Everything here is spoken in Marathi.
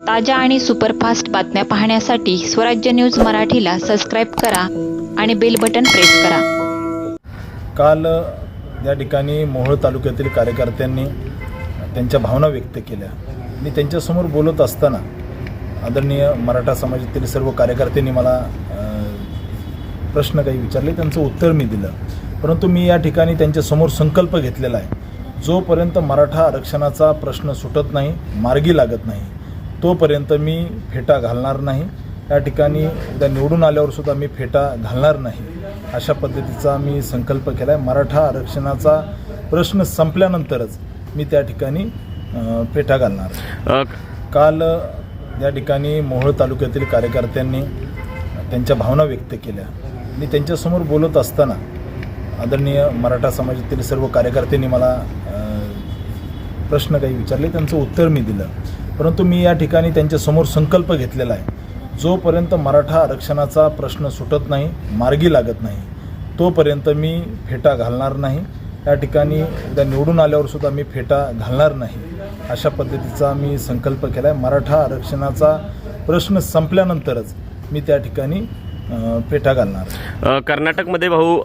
ताज्या आणि सुपरफास्ट बातम्या पाहण्यासाठी स्वराज्य न्यूज मराठीला सबस्क्राईब करा आणि बेल बटन प्रेस करा. काल या ठिकाणी मोहोळ तालुक्यातील कार्यकर्त्यांनी त्यांच्या भावना व्यक्त केल्या. मी त्यांच्यासमोर बोलत असताना आदरणीय मराठा समाजातील सर्व कार्यकर्त्यांनी मला अ, प्रश्न काही विचारले त्यांचं उत्तर मी दिलं. परंतु मी या ठिकाणी त्यांच्यासमोर संकल्प घेतलेला आहे. जोपर्यंत मराठा आरक्षणाचा प्रश्न सुटत नाही मार्गी लागत नाही तोपर्यंत मी फेटा घालणार नाही. या ठिकाणी उद्या निवडून आल्यावर सुद्धा मी फेटा घालणार नाही. अशा पद्धतीचा मी संकल्प केला आहे मराठा आरक्षणाचा प्रश्न संपल्यानंतरच मी त्या ठिकाणी फेटा घालणार. काल या ठिकाणी मोहोळ तालुक्यातील कार्यकर्त्यांनी त्यांच्या भावना व्यक्त केल्या. मी त्यांच्यासमोर बोलत असताना आदरणीय मराठा समाजातील सर्व कार्यकर्त्यांनी मला प्रश्न काही विचारले. त्यांचं उत्तर मी दिलं. परंतु मी या ठिकाणी त्यांच्यासमोर संकल्प घेतलेला आहे. जोपर्यंत मराठा आरक्षणाचा प्रश्न सुटत नाही मार्गी लागत नाही तोपर्यंत मी फेटा घालणार नाही. या ठिकाणी उद्या निवडून आल्यावरसुद्धा मी फेटा घालणार नाही. अशा पद्धतीचा मी संकल्प केला आहे मराठा आरक्षणाचा प्रश्न संपल्यानंतरच मी त्या ठिकाणी फेटा घालणार. कर्नाटकमध्ये भाऊ